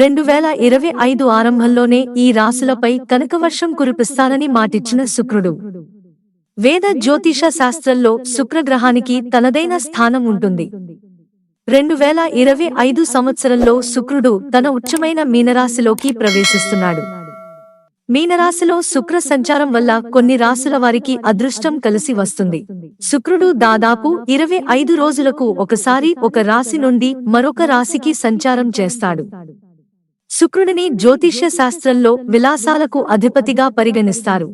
రెండు వేల ఇరవై ఐదు ఆరంభంలోనే ఈ రాశులపై కనకవర్షం కురిపిస్తానని మాటిచ్చిన శుక్రుడు. వేద జ్యోతిష శాస్త్రంలో శుక్రగ్రహానికి తనదైన స్థానం ఉంటుంది. రెండు వేల ఇరవై ఐదు సంవత్సరంలో శుక్రుడు తన ఉచ్చమైన మీనరాశిలోకి ప్రవేశిస్తున్నాడు. మీనరాశిలో శుక్ర సంచారం వల్ల కొన్ని రాశుల వారికి అదృష్టం కలిసి వస్తుంది. శుక్రుడు దాదాపు ఇరవై ఐదు రోజులకు ఒకసారి ఒక రాశి నుండి మరొక రాశికి సంచారం చేస్తాడు. శుక్రుడిని జ్యోతిష్య శాస్త్రంలో విలాసాలకు అధిపతిగా పరిగణిస్తారు.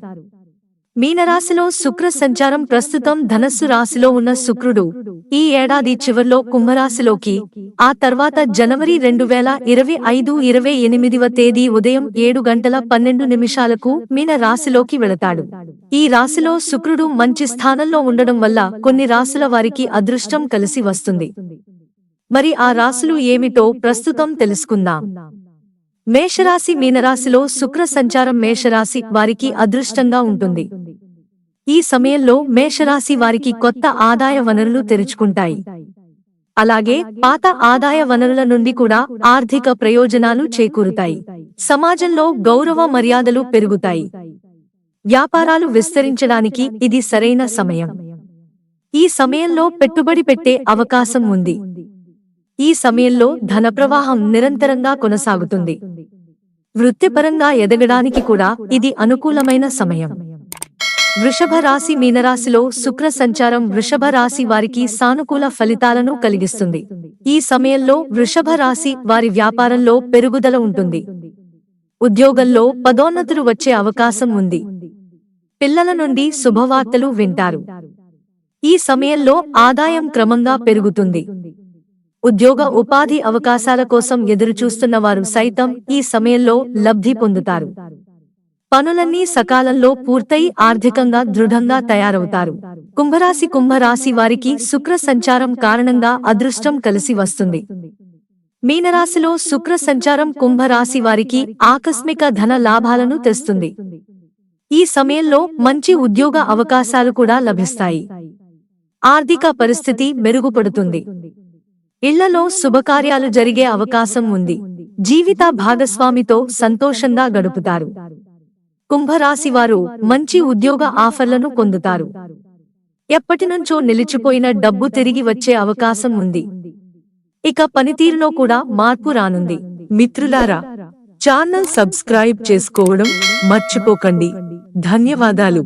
మీనరాశిలో శుక్ర సంచారం ప్రస్తుతం ధనస్సు రాశిలో ఉన్న శుక్రుడు. ఈ ఏడాది చివర్లో కుంభరాశిలోకి ఆ తర్వాత జనవరి రెండు వేల ఇరవై ఐదు ఇరవై ఎనిమిదివ తేదీ ఉదయం ఏడు గంటల పన్నెండు నిమిషాలకు మీన రాశిలోకి వెళతాడు. ఈ రాశిలో శుక్రుడు మంచి స్థానంలో ఉండడం వల్ల కొన్ని రాశుల వారికి అదృష్టం కలిసి వస్తుంది. మరి ఆ రాశులు ఏమిటో ప్రస్తుతం తెలుసుకుందాం. మేషరాశి మీనరాశిలో శుక్ర సంచారం మేషరాశి వారికి అదృష్టంగా ఉంటుంది. ఈ సమయంలో మేషరాశి వారికి కొత్త ఆదాయ వనరులు తెరుచుకుంటాయి. అలాగే పాత ఆదాయ వనరుల నుండి కూడా ఆర్థిక ప్రయోజనాలు చేకూరుతాయి. సమాజంలో గౌరవ మర్యాదలు పెరుగుతాయి. వ్యాపారాలు విస్తరించడానికి ఇది సరైన సమయం. ఈ సమయంలో పెట్టుబడి పెట్టే అవకాశం ఉంది. ఈ సమయంలో ధన ప్రవాహం నిరంతరంగా కొనసాగుతుంది. వృత్తిపరంగా ఎదగడానికి కూడా ఇది అనుకూలమైన సమయం. వృషభ రాశి మీనరాశిలో శుక్ర సంచారం వృషభ రాశి వారికి సానుకూల ఫలితాలను కలిగిస్తుంది. ఈ సమయంలో వృషభ రాశి వారి వ్యాపారంలో పెరుగుదల ఉంటుంది. ఉద్యోగంలో పదోన్నతులు వచ్చే అవకాశం ఉంది. పిల్లల నుండి శుభవార్తలు వింటారు. ఈ సమయంలో ఆదాయం క్రమంగా పెరుగుతుంది. ఉద్యోగ ఉపాధి అవకాశాల కోసం ఎదురుచూస్తున్న వారు సైతం ఈ సమయంలో లబ్ధి పొందుతారు. పనులన్నీ సకాలంలో పూర్తయి ఆర్థికంగా దృఢంగా తయారవుతారు. కుంభరాశి కుంభరాశి వారికి శుక్ర సంచారం కారణంగా అదృష్టం కలిసి వస్తుంది. మీనరాశిలో శుక్ర సంచారం కుంభరాశి వారికి ఆకస్మిక ధన లాభాలను తెస్తుంది. ఈ సమయంలో మంచి ఉద్యోగ అవకాశాలు కూడా లభిస్తాయి. ఆర్థిక పరిస్థితి మెరుగుపడుతుంది. ఇళ్ళలో శుభకార్యాలు జరిగే అవకాశం ఉంది. జీవిత భాగస్వామితో సంతోషంగా గడుపుతారు. కుంభరాశి వారు మంచి ఉద్యోగ ఆఫర్లను పొందుతారు. ఎప్పటినుంచో నిలిచిపోయిన డబ్బు తిరిగి వచ్చే అవకాశం ఉంది. ఇక పనితీరులో కూడా మార్పు రానుంది. మిత్రులారా ఛానల్ సబ్స్క్రైబ్ చేసుకోవడం మర్చిపోకండి. ధన్యవాదాలు.